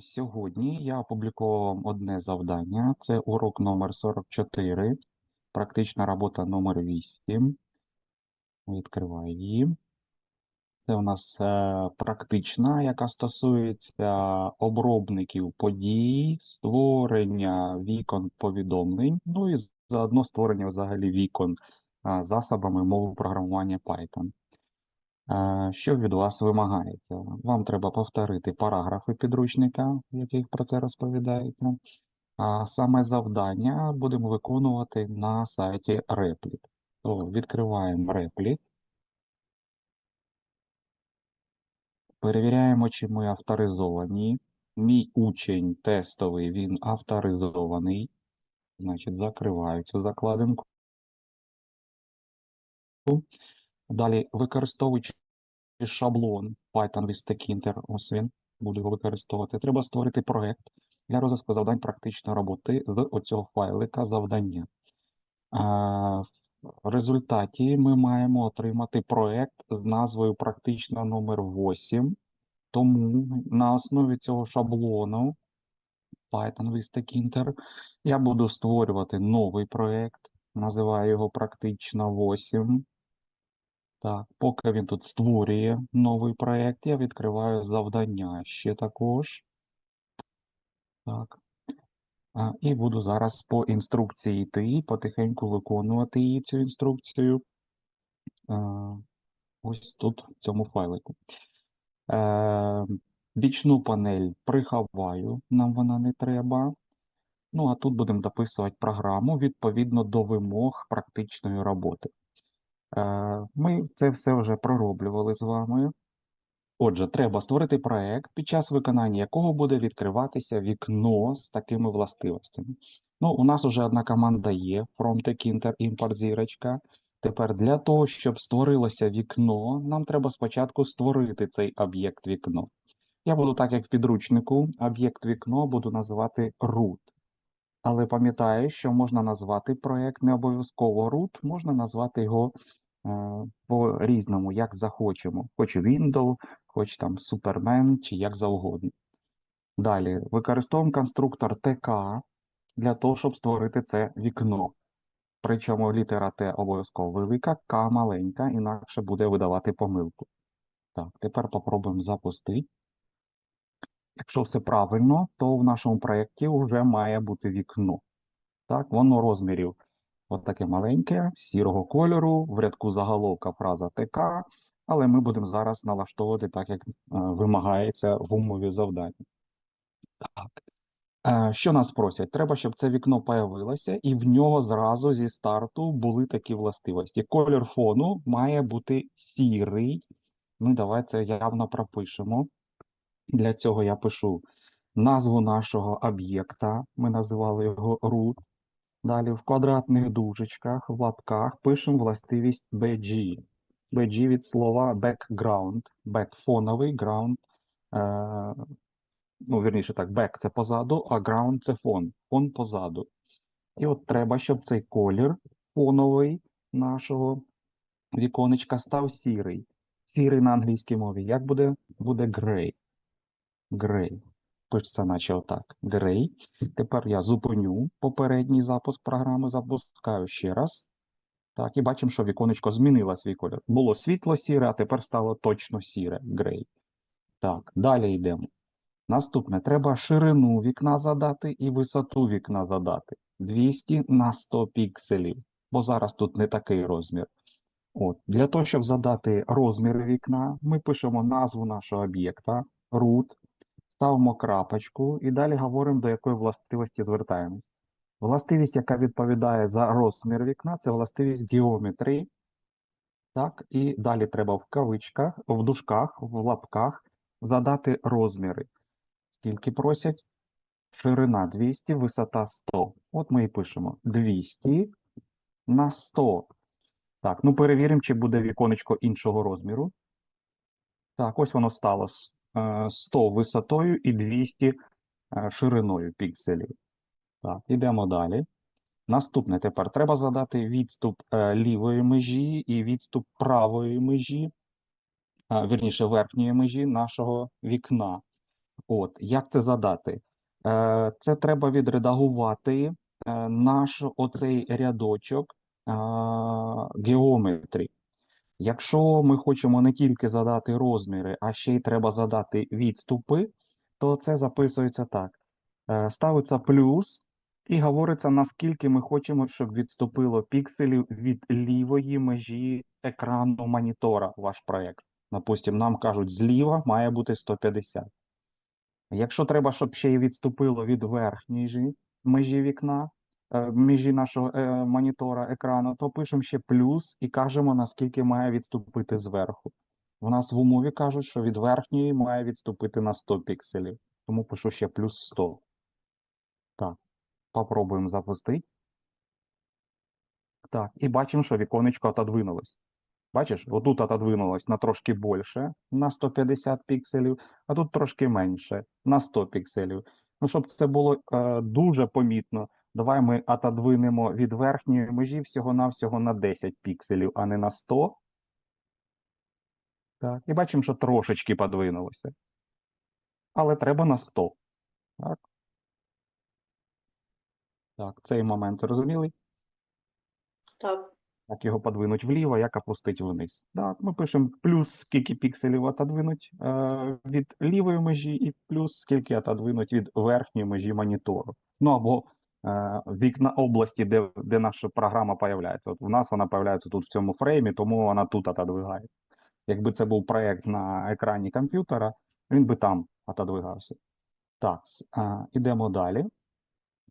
сьогодні я опублікував одне завдання. Це урок номер 44, практична робота номер 8. Відкриваю її. Це у нас е, практична, яка стосується обробників подій, створення вікон повідомлень, ну і заодно створення взагалі вікон засобами мови програмування Python. Що від вас вимагається? Вам треба повторити параграфи підручника, в яких про це розповідається. А саме завдання будемо виконувати на сайті Replit. То відкриваємо Replit. Перевіряємо, чи ми авторизовані. Мій учень тестовий, він авторизований. Значить, закриваю цю закладинку. Далі, використовуючи шаблон Python with Tkinter, ось він, буду його використовувати. Треба створити проект для розвитку завдань практичної роботи з оцього файлика завдання. В результаті ми маємо отримати проект з назвою практична номер 8. Тому на основі цього шаблону Python with Tkinter я буду створювати новий проект, називаю його практично 8. Так, поки він тут створює новий проект, я відкриваю завдання ще також. Так. А, і буду зараз по інструкції йти, потихеньку виконувати її цю інструкцію. А, ось тут, в цьому файлику. Е, бічну панель приховаю, нам вона не треба. Ну, а тут будемо дописувати програму відповідно до вимог практичної роботи. Е, Ми це все вже пророблювали з вами. Отже, треба створити проект, під час виконання якого буде відкриватися вікно з такими властивостями. Ну, у нас вже одна команда є, from Tkinter import зірочка. Тепер для того, щоб створилося вікно, нам треба спочатку створити цей об'єкт вікно. Я буду так, як в підручнику, об'єкт вікно буду називати root. Але пам'ятаю, що можна назвати проєкт не обов'язково root, можна назвати його е, по-різному, як захочемо. Хоч Windows, хоч там Superman, чи як завгодно. Далі, використовуємо конструктор TK для того, щоб створити це вікно. Причому літера Т обов'язково велика, К маленька, інакше буде видавати помилку. Так, тепер попробуємо запустити. Якщо все правильно, то в нашому проєкті вже має бути вікно. Так, воно розмірів от маленьке, сірого кольору, в рядку заголовка фраза ТК, але ми будемо зараз налаштовувати так, як е, вимагається в умові завдання. Так. Е, Що нас просять? Треба, щоб це вікно появилося, і в нього зразу зі старту були такі властивості. Колір фону має бути сірий. Ну, давай це явно пропишемо. Для цього я пишу назву нашого об'єкта. Ми називали його root. Далі в квадратних дужечках, в лапках пишемо властивість BG. BG від слова background. Back фоновий, ground. Е, ну, вірніше так, back це позаду, а ground це фон. Фон позаду. І от треба, щоб цей колір фоновий нашого віконечка став сірий. Сірий на англійській мові. Як буде? Буде gray. Gray. Пишеться наче отак. Gray. Тепер я зупиню попередній запуск програми, запускаю ще раз. Так, і бачимо, що віконечко змінило свій колір. Було світло сіре, а тепер стало точно сіре. Gray. Так, далі йдемо. Наступне, треба ширину вікна задати і висоту вікна задати. 200 на 100 пікселів, бо зараз тут не такий розмір. От. Для того, щоб задати розмір вікна, ми пишемо назву нашого об'єкта, root, ставимо крапочку і далі говоримо, до якої властивості звертаємось. Властивість, яка відповідає за розмір вікна, це властивість геометрії. Так, і далі треба в кавичках, в дужках, в лапках задати розміри. Скільки просять? Ширина 200, висота 100. От ми і пишемо 200 на 100. Так, ну перевіримо, чи буде віконечко іншого розміру. Так, ось воно стало 100 висотою і 200 е, шириною пікселів. Так, ідемо далі. Наступне тепер треба задати відступ е, лівої межі і відступ правої межі, вірніше верхньої межі нашого вікна. От, як це задати? Е, Це треба відредагувати е, наш оцей рядочок е, геометрі. Якщо ми хочемо не тільки задати розміри, а ще й треба задати відступи, то це записується так. Е, Ставиться плюс і говориться, наскільки ми хочемо, щоб відступило пікселів від лівої межі екрану монітора ваш проєкт. Допустим, нам кажуть, зліва має бути 150. Якщо треба, щоб ще й відступило від верхньої жі- межі вікна, е, межі нашого е, монітора екрану, то пишемо ще плюс і кажемо, наскільки має відступити зверху. У нас в умові кажуть, що від верхньої має відступити на 100 пікселів. Тому пишу ще плюс 100. Так, попробуємо запустити. Так, і бачимо, що віконечко отодвинулось. Бачиш, отут отодвинулось на трошки більше, на 150 пікселів, а тут трошки менше, на 100 пікселів. Ну, щоб це було е, дуже помітно, давай ми отодвинемо від верхньої межі всього-навсього на 10 пікселів, а не на 100. Так, і бачимо, що трошечки подвинулося. Але треба на 100. Так. Так, цей момент зрозумілий? Так, Як його подвинуть вліво, як опустити вниз. Так, ми пишемо плюс скільки пікселів отодвинуть е, від лівої межі, і плюс скільки отодвинуть від верхньої межі монітору. Ну або вікна області, де, де наша програма появляється. От у нас вона появляється тут в цьому фреймі, тому вона тут отодвигає. Якби це був проєкт на екрані комп'ютера, він би там отодвигався. Так, е, ідемо далі.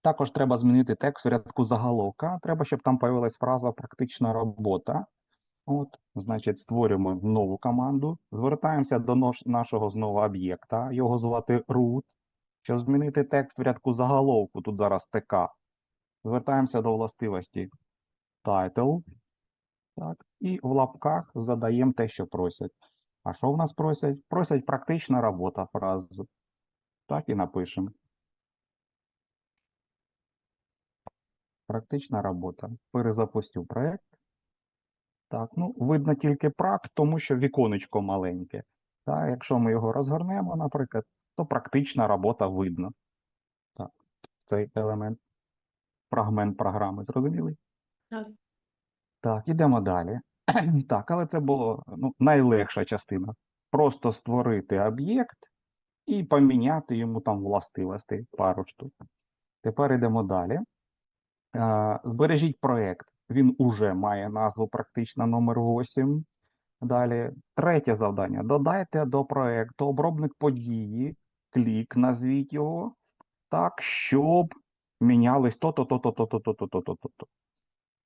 Також треба змінити текст у рядку заголовка. Треба, щоб там появилась фраза практична робота. От, значить, створюємо нову команду. Звертаємося до нашого знову об'єкта. Його звати root. Щоб змінити текст в рядку заголовку, тут зараз ТК. Звертаємося до властивості title. Так, і в лапках задаємо те, що просять. А що в нас просять? Просять практична робота фразу. Так і напишемо. Практична робота. Перезапустив проєкт. Так, ну, видно тільки прак, тому що віконечко маленьке. Так, якщо ми його розгорнемо, наприклад, то практична робота видно. Так, цей елемент, фрагмент програми, зрозумілий? так. Так, ідемо далі. Так, але це було ну, найлегша частина. Просто створити об'єкт і поміняти йому там властивості пару штук. Тепер йдемо далі. Збережіть проєкт. Він уже має назву практично номер 8. Далі, третє завдання. Додайте до проєкту обробник події, клік, назвіть його так, щоб мінялись то-то, то-то, то-то, то-то, то-то, то-то.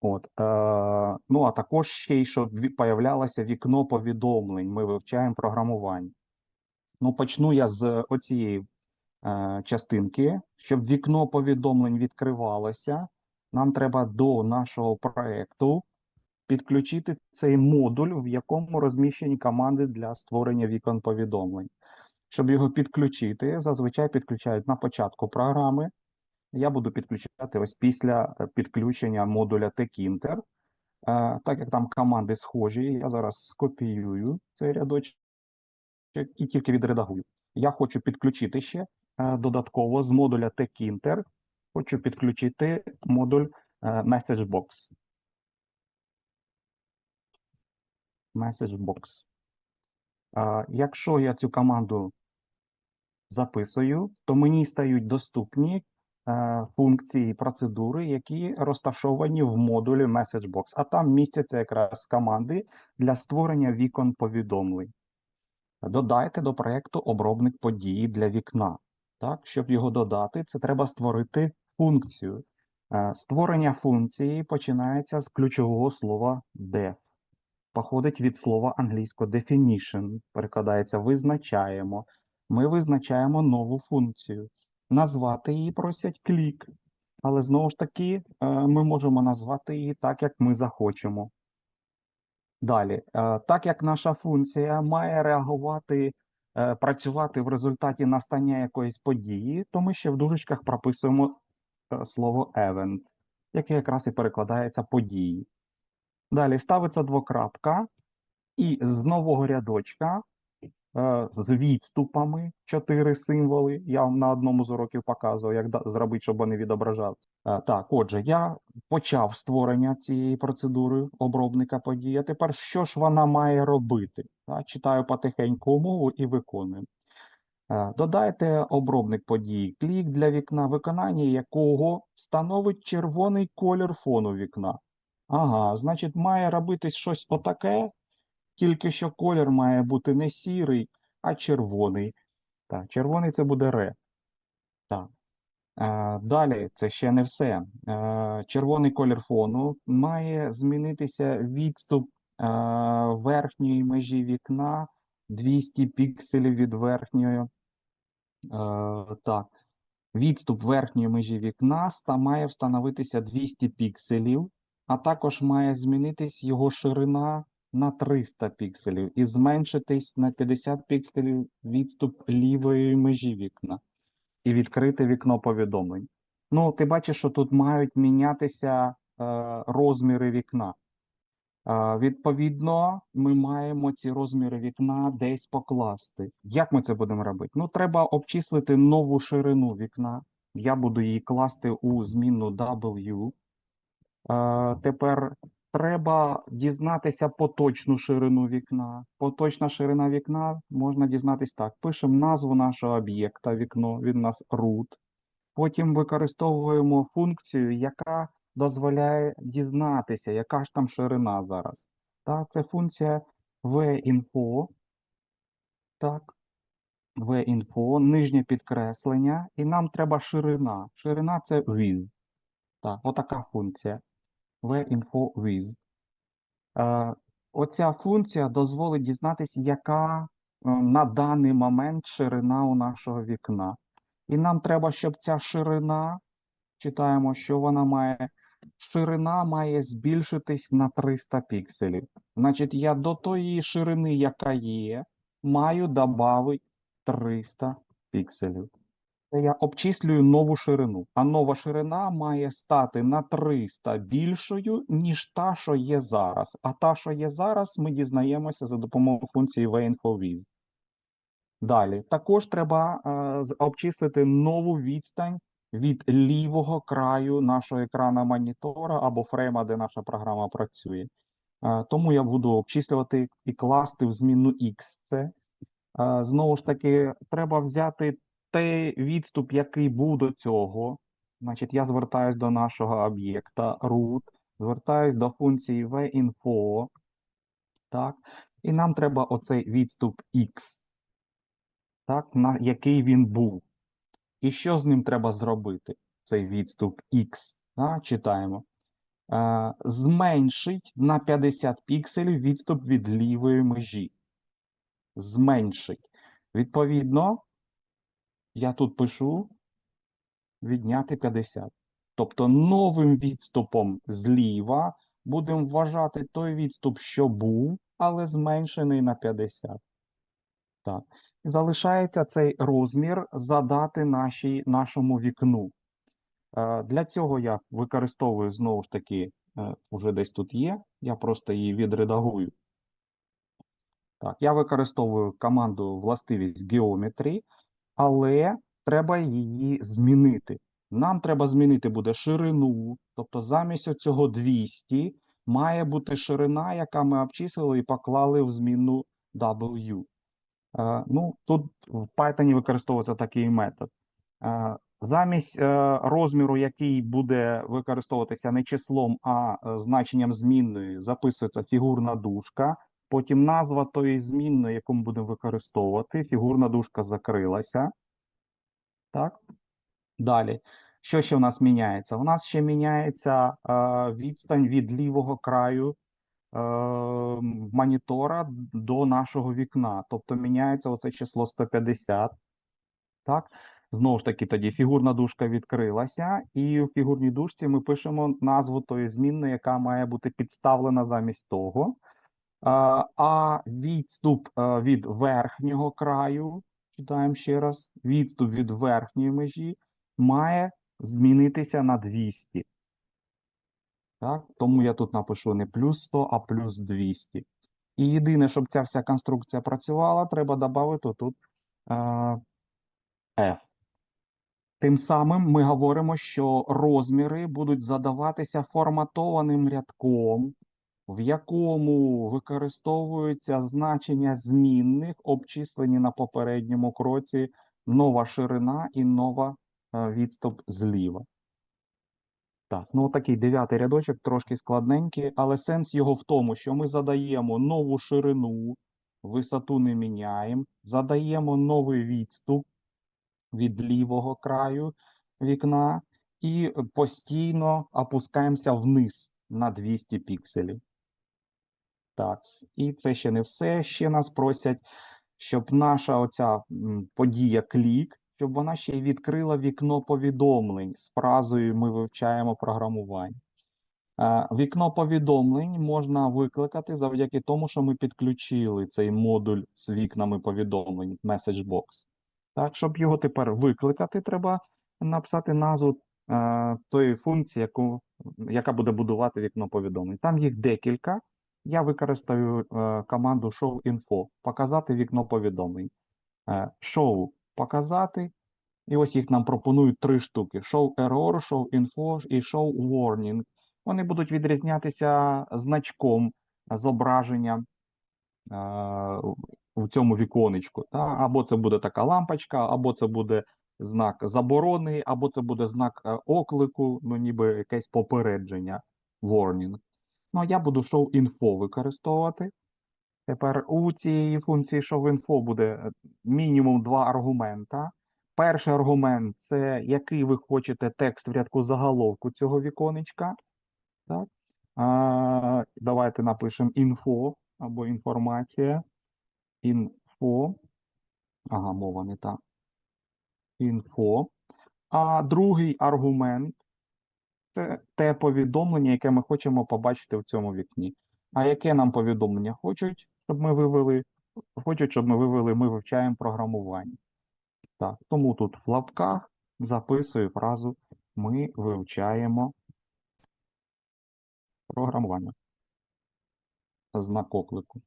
От, е, ну, а також ще й, щоб появлялося вікно повідомлень. Ми вивчаємо програмування. Ну, почну я з оцієї е, частинки. Щоб вікно повідомлень відкривалося, нам треба до нашого проекту підключити цей модуль, в якому розміщені команди для створення вікон повідомлень. Щоб його підключити, зазвичай підключають на початку програми. Я буду підключати ось після е, підключення модуля tkinter. Е, Так як там команди схожі, я зараз скопіюю цей рядочок і тільки відредагую. Я хочу підключити ще е, додатково з модуля tkinter, хочу підключити модуль MessageBox. MessageBox. Якщо я цю команду записую, то мені стають доступні е, функції процедури, які розташовані в модулі MessageBox, а там містяться якраз команди для створення вікон повідомлень. Додайте до проєкту обробник події для вікна. Так, щоб його додати, це треба створити функцію. Е, Створення функції починається з ключового слова def. Походить від слова англійського definition, перекладається визначаємо. Ми визначаємо нову функцію. Назвати її просять клік, але знову ж таки е, ми можемо назвати її так, як ми захочемо. Далі, е, так як наша функція має реагувати, е, працювати в результаті настання якоїсь події, то ми ще в дужечках прописуємо слово event, яке якраз і перекладається події. Далі ставиться двокрапка, і з нового рядочка з відступами, чотири символи. Я вам на одному з уроків показував, як зробити, щоб вони відображалися. Е, Так, отже, я почав створення цієї процедури обробника подій. А тепер що ж вона має робити? Так, читаю потихеньку умову і виконую. Е, Додайте обробник подій клік для вікна, виконання якого становить червоний колір фону вікна. Ага, значить, має робитись щось отаке, тільки що колір має бути не сірий, а червоний. Так, червоний це буде ре. Так. Е, Далі, це ще не все. Е, Червоний колір фону має змінитися відступ е, верхньої межі вікна 200 пікселів від верхньої. Так, відступ верхньої межі вікна має встановитися 200 пікселів, а також має змінитись його ширина на 300 пікселів і зменшитись на 50 пікселів відступ лівої межі вікна і відкрити вікно повідомлень. Ну, ти бачиш, що тут мають мінятися е, розміри вікна. Е, відповідно, ми маємо ці розміри вікна десь покласти. Як ми це будемо робити? Ну, треба обчислити нову ширину вікна. Я буду її класти у змінну W. Е, тепер треба дізнатися поточну ширину вікна. Поточна ширина вікна можна дізнатись так. Пишемо назву нашого об'єкта, вікно, він у нас root. Потім використовуємо функцію, яка дозволяє дізнатися, яка ж там ширина зараз. Так, це функція vinfo. Так, vinfo, нижнє підкреслення, і нам треба ширина. Ширина це width. Так, отака функція. With. Е, оця функція дозволить дізнатися, яка е, на даний момент ширина у нашого вікна. І нам треба, щоб ця ширина, читаємо, що вона має. Ширина має збільшитись на 300 пікселів. Значить, я до тої ширини, яка є, маю додати 300 пікселів. Я обчислюю нову ширину, а нова ширина має стати на 300 більшою, ніж та, що є зараз. А та, що є зараз, ми дізнаємося за допомогою функції WinForWiz. Далі, також треба е, обчислити нову відстань від лівого краю нашого екрана монітора або фрейма, де наша програма працює. Е, тому я буду обчислювати і класти в змінну X. Це Е, Знову ж таки, треба взяти той відступ, який був до цього. Значить, я звертаюсь до нашого об'єкта root, звертаюсь до функції vinfo, так, і нам треба оцей відступ x, так, на який він був. І що з ним треба зробити? Цей відступ x, так, читаємо. Е, зменшить на 50 пікселів відступ від лівої межі зменшить. Відповідно, я тут пишу відняти 50. Тобто новим відступом зліва будемо вважати той відступ, що був, але зменшений на 50. Так. Залишається цей розмір задати нашій, нашому вікну. Е, Для цього я використовую знову ж таки, е, вже десь тут є, я просто її відредагую. Так, я використовую команду властивість Geometry, але треба її змінити. Нам треба змінити буде ширину, тобто замість цього 200 має бути ширина, яка ми обчислили і поклали в змінну W. Е, ну, тут в Python використовується такий метод. Е, замість е, розміру, який буде використовуватися не числом, а е, значенням змінної, записується фігурна дужка. Потім назва тої змінної, яку ми будемо використовувати. Фігурна дужка закрилася. Так. Далі. Що ще в нас міняється? У нас ще міняється е, відстань від лівого краю е, монітора до нашого вікна. Тобто міняється оце число 150. Так. Знову ж таки, тоді фігурна дужка відкрилася, і у фігурній дужці ми пишемо назву тої змінної, яка має бути підставлена замість того. А, відступ е, від верхнього краю, читаємо ще раз, відступ від верхньої межі має змінитися на 200. Так? Тому я тут напишу не плюс 100, а плюс 200. І єдине, щоб ця вся конструкція працювала, треба додати тут е, F. Тим самим ми говоримо, що розміри будуть задаватися форматованим рядком, в якому використовуються значення змінних, обчислені на попередньому кроці нова ширина і нова е, відступ зліва. Так, ну такий дев'ятий рядочок трошки складненький, але сенс його в тому, що ми задаємо нову ширину, висоту не міняємо, задаємо новий відступ від лівого краю вікна і постійно опускаємося вниз на 200 пікселів. Так, і це ще не все. Ще нас просять, щоб наша оця подія клік, щоб вона ще й відкрила вікно повідомлень з фразою Ми вивчаємо програмування. Е, Вікно повідомлень можна викликати завдяки тому, що ми підключили цей модуль з вікнами повідомлень, MessageBox. Так, щоб його тепер викликати, треба написати назву е, тої функції, яку, яка буде будувати вікно повідомлень. Там їх декілька. Я використаю е, команду showInfo, показати вікно повідомлень. Е, show показати. І ось їх нам пропонують три штуки: show error, show info і show warning. Вони будуть відрізнятися значком зображення е, в цьому віконечку. Або це буде така лампочка, або це буде знак заборони, або це буде знак е, оклику, ну ніби якесь попередження, warning. Ну, я буду show info використовувати. Тепер у цієї функції showInfo буде е, мінімум два аргумента. Перший аргумент це який ви хочете текст в рядку заголовку цього віконечка. Так? А, давайте напишемо info або інформація. Info. Ага, мова не та. Info. А другий аргумент це те повідомлення, яке ми хочемо побачити в цьому вікні. А яке нам повідомлення хочуть, щоб ми вивели? Хочуть, щоб ми вивели, ми вивчаємо програмування. Так, тому тут в лапках записую фразу Ми вивчаємо програмування. Знак оклику.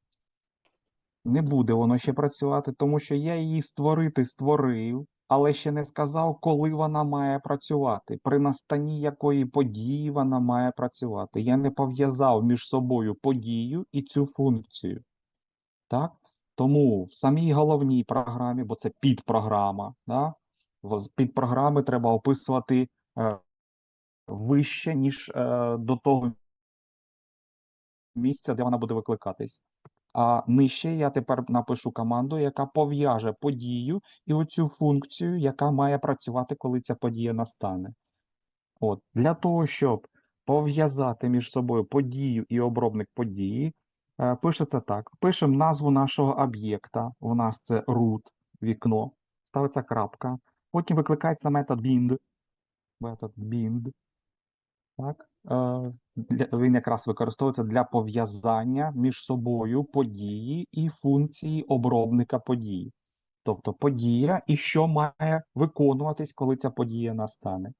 Не буде воно ще працювати, тому що я її створити створив, але ще не сказав, коли вона має працювати, при настанні якої події вона має працювати. Я не пов'язав між собою подію і цю функцію. Так? Тому в самій головній програмі, бо це підпрограма, да? з підпрограми треба описувати е, вище, ніж е, до того місця, де вона буде викликатись. А нижче я тепер напишу команду, яка пов'яже подію і оцю функцію, яка має працювати, коли ця подія настане. От, для того, щоб пов'язати між собою подію і обробник події, е, пишеться так: пишемо назву нашого об'єкта. У нас це root, вікно, ставиться крапка. Потім викликається метод bind. Метод bind. Так? Він якраз використовується для пов'язання між собою події і функції обробника події. Тобто подія і що має виконуватись, коли ця подія настане.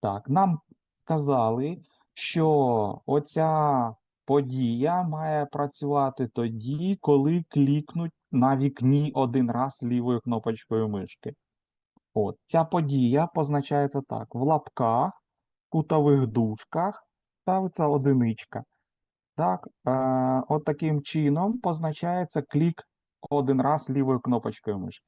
Так, нам сказали, що оця подія має працювати тоді, коли клікнуть на вікні один раз лівою кнопочкою мишки. От, ця подія позначається так: в лапках, кутових дужках ставиться одиничка. Так, е, от таким чином позначається клік один раз лівою кнопочкою мишки.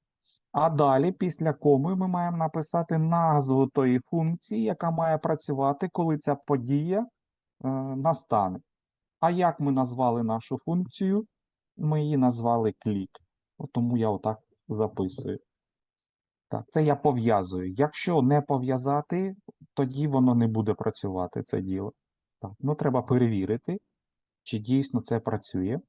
А далі, після коми, ми маємо написати назву тої функції, яка має працювати, коли ця подія е, настане. А як ми назвали нашу функцію? Ми її назвали клік. Тому я отак записую. Так, це я пов'язую. Якщо не пов'язати, тоді воно не буде працювати, це діло. Так, ну треба перевірити, чи дійсно це працює.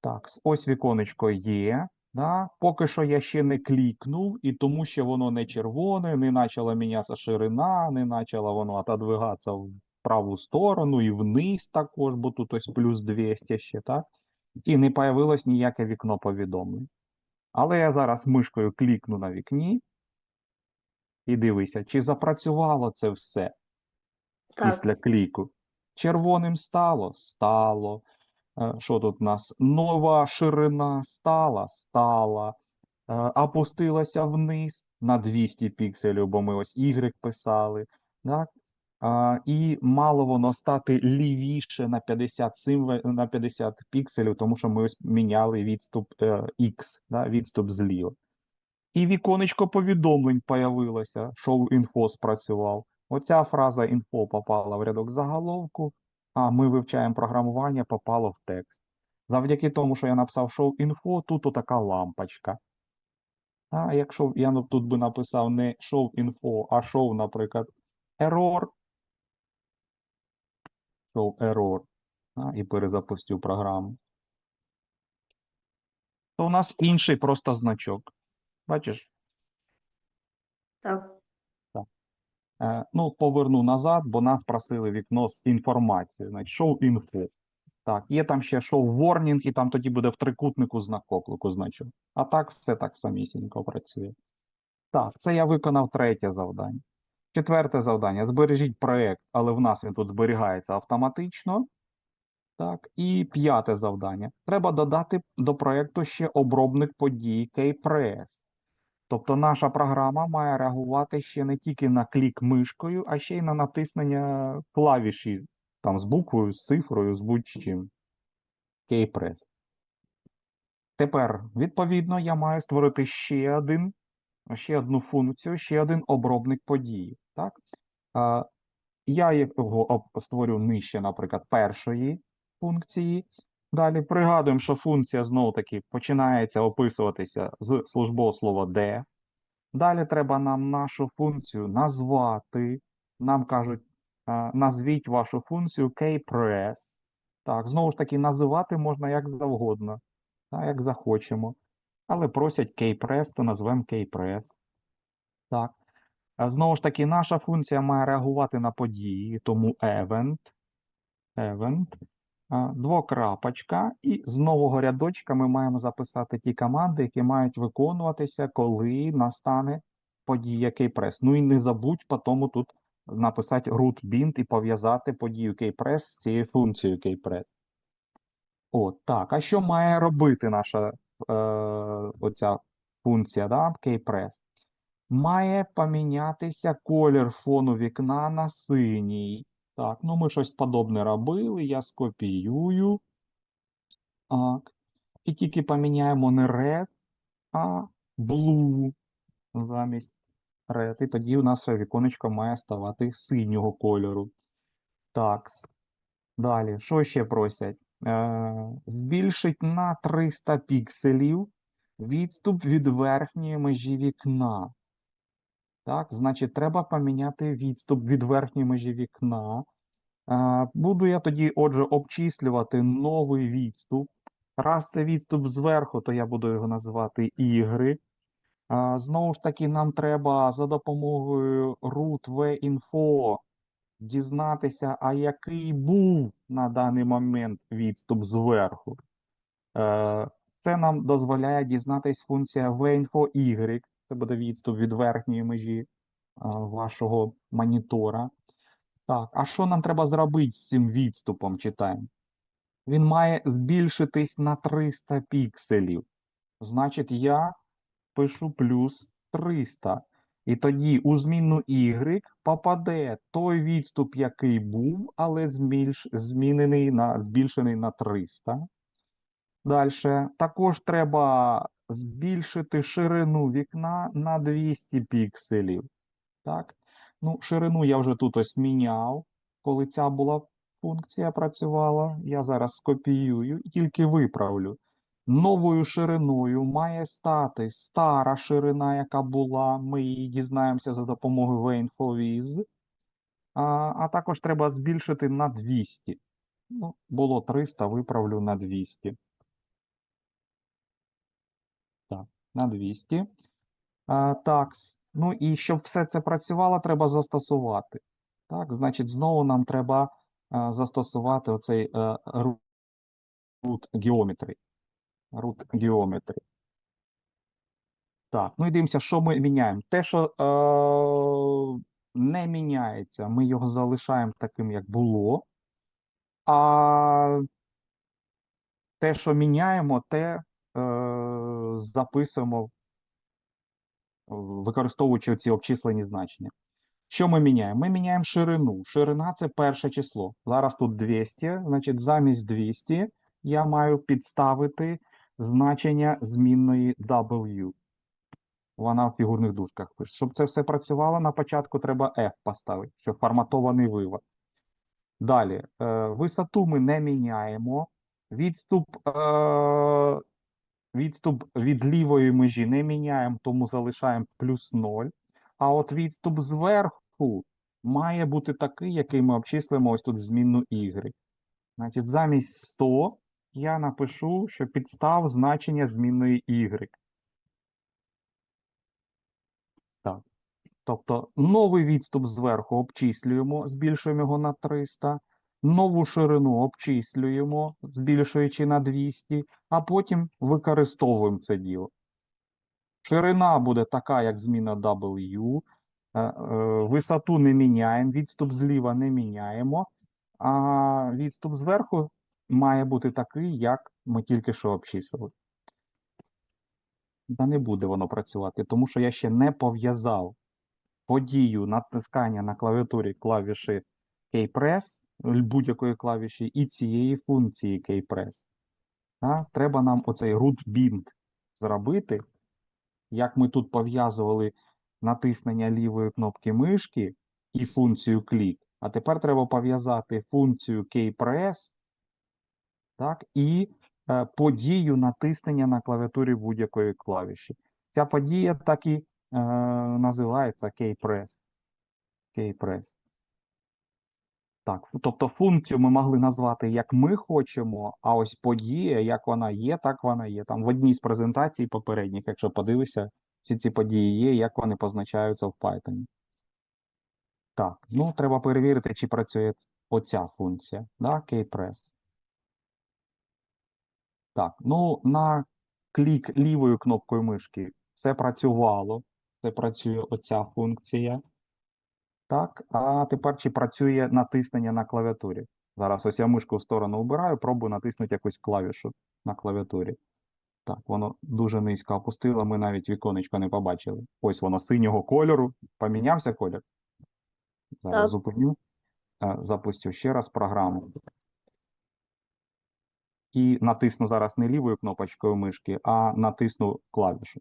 Так, ось віконечко є. Да? Поки що я ще не клікнув, і тому що воно не червоне, не почала мінятися ширина, не почало воно отодвигатися в праву сторону і вниз також, бо тут ось плюс 200 ще, так? І не появилось ніяке вікно повідомлень. Але я зараз мишкою клікну на вікні і дивися, чи запрацювало це все Так. після кліку. Червоним стало? Стало. Е, Що тут у нас? Нова ширина стала, стала, Е, опустилася вниз на 200 пікселів, бо ми ось Y писали. Так? І мало воно стати лівіше на 50 символ, на 50 пікселів, тому що ми ось міняли відступ е, X, да, відступ зліва. І віконечко повідомлень появилося, шоу інфо спрацював. Оця фраза інфо попала в рядок заголовку, а ми вивчаємо програмування, попало в текст. Завдяки тому, що я написав шоу інфо, тут отака лампочка. А якщо я тут би написав не show info, а show, наприклад, error, show error, і перезапустив програму, то у нас інший просто значок. Бачиш? Так. Е, ну, поверну назад, бо нас просили вікно з інформацією. Значить, show info. Так, є там ще show warning, і там тоді буде в трикутнику знак оклику значок. А так все так самісінько працює. Так, це я виконав третє завдання. Четверте завдання. Збережіть проєкт, але в нас він тут зберігається автоматично. Так, і п'яте завдання. Треба додати до проєкту ще обробник подій Kpress. Тобто наша програма має реагувати ще не тільки на клік мишкою, а ще й на натиснення клавіші, там з буквою, з цифрою, з будь-чим. Kpress. Тепер, відповідно, я маю створити ще один ще одну функцію, ще один обробник події. Так? Я його створю нижче, наприклад, першої функції. Далі пригадуємо, що функція знову таки починається описуватися з службового слова де. Далі треба нам нашу функцію назвати. Нам кажуть, назвіть вашу функцію kpress. Так, знову ж таки, називати можна як завгодно, так, як захочемо. Але просять kpress, то назвемо kpress. Так. Знову ж таки, наша функція має реагувати на події, тому event, event, двокрапочка, і з нового рядочка ми маємо записати ті команди, які мають виконуватися, коли настане подія kpress. Ну і не забудь потім тут написати root bind і пов'язати подію kpress з цією функцією kpress. От, так. А що має робити наша е, оця функція, да, kpress? Має помінятися колір фону вікна на синій. Так, ну ми щось подобне робили. Я скопіюю. Так. І тільки поміняємо не red, а blue замість red. І тоді у нас віконечко має ставати синього кольору. Так. Далі, що ще просять? Е, збільшить на 300 пікселів відступ від верхньої межі вікна. Так, значить, треба поміняти відступ від верхньої межі вікна. Е, Буду я тоді, отже, обчислювати новий відступ. Раз це відступ зверху, то я буду його називати Y. Е, Знову ж таки, нам треба за допомогою root v-info дізнатися, а який був на даний момент відступ зверху. Е, Це нам дозволяє дізнатись функція v-info y. Це буде відступ від верхньої межі е, вашого монітора. Так, а що нам треба зробити з цим відступом? Читаємо. Він має збільшитись на 300 пікселів. Значить, я пишу плюс 300. І тоді у змінну y попаде той відступ, який був, але змінений на, збільшений на 300. Далі. Також треба збільшити ширину вікна на 200 пікселів. Так? Ну, ширину я вже тут ось міняв, коли ця була функція працювала. Я зараз скопіюю і тільки виправлю. Новою шириною має стати стара ширина, яка була. Ми її дізнаємося за допомогою VINFOWIZ. А, а також треба збільшити на 200. Ну, було 300, виправлю на 200. Так, на 200. А, так, с- ну і щоб все це працювало, треба застосувати. Так, значить, знову нам треба застосувати оцей е, root geometry. Root geometry. Так, ну і дивимося, що ми міняємо. Те, що е, не міняється, ми його залишаємо таким, як було. А те, що міняємо, те е, записуємо, е, використовуючи ці обчислені значення. Що ми міняємо? Ми міняємо ширину. Ширина це перше число. Зараз тут 200, значить замість 200 я маю підставити значення змінної W. Вона в фігурних дужках пише. Щоб це все працювало, на початку треба F поставити, що форматований вивод. Далі, е, висоту ми не міняємо. Відступ, е, відступ від лівої межі не міняємо, тому залишаємо плюс 0. А от відступ зверху має бути такий, який ми обчислимо ось тут змінну y. Значить, замість 100 я напишу, що підстав значення змінної y. Так. Тобто новий відступ зверху обчислюємо, збільшуємо його на 300, нову ширину обчислюємо, збільшуючи на 200, а потім використовуємо це діло. Ширина буде така, як зміна W, е, е, висоту не міняємо, відступ зліва не міняємо, а відступ зверху має бути такий, як ми тільки що обчислили. Та не буде воно працювати, тому що я ще не пов'язав подію натискання на клавіатурі клавіші keypress, будь-якої клавіші, і цієї функції keypress. Так? Треба нам оцей root bind зробити, як ми тут пов'язували натиснення лівої кнопки мишки і функцію click, а тепер треба пов'язати функцію keypress так, і е, подію натиснення на клавіатурі будь-якої клавіші. Ця подія так і е, називається keypress. Keypress. Так, тобто функцію ми могли назвати як ми хочемо, а ось подія, як вона є, так вона є. Там в одній з презентацій попередніх, якщо подивишся, всі ці події є, як вони позначаються в Python. Так, ну треба перевірити, чи працює оця функція, да, keypress. Так, ну на клік лівою кнопкою мишки все працювало. Це працює оця функція. Так, а тепер чи працює натиснення на клавіатурі? Зараз ось я мишку в сторону обираю, пробую натиснути якусь клавішу на клавіатурі. Так, воно дуже низько опустило, ми навіть віконечко не побачили. Ось воно синього кольору. Помінявся колір? Зараз Так. зупиню. Е, Запустю ще раз програму. І натисну зараз не лівою кнопочкою мишки, а натисну клавішу.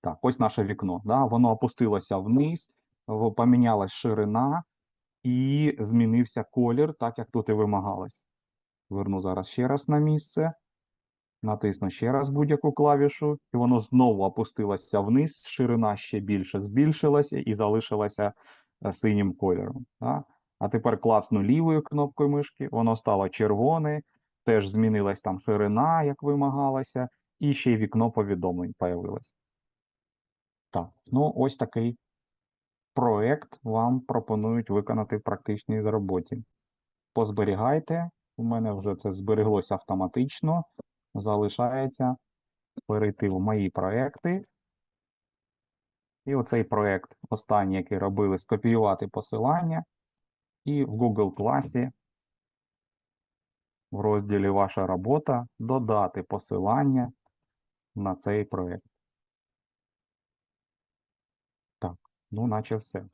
Так, ось наше вікно. Да? Воно опустилося вниз, помінялась ширина і змінився колір, так як тут і вимагалось. Верну зараз ще раз на місце. Натисну ще раз будь-яку клавішу, і воно знову опустилося вниз, ширина ще більше збільшилася і залишилася е, синім кольором. Да? А тепер класну лівою кнопкою мишки, воно стало червоне, теж змінилась там ширина, як вимагалося, і ще й вікно повідомлень появилось. Так, ну ось такий проект вам пропонують виконати в практичній роботі. Позберігайте, у мене вже це збереглося автоматично. Залишається перейти в мої проекти. І оцей проект, останній, який робили, скопіювати посилання. І в Google класі в розділі Ваша робота додати посилання на цей проект. Ну наче все.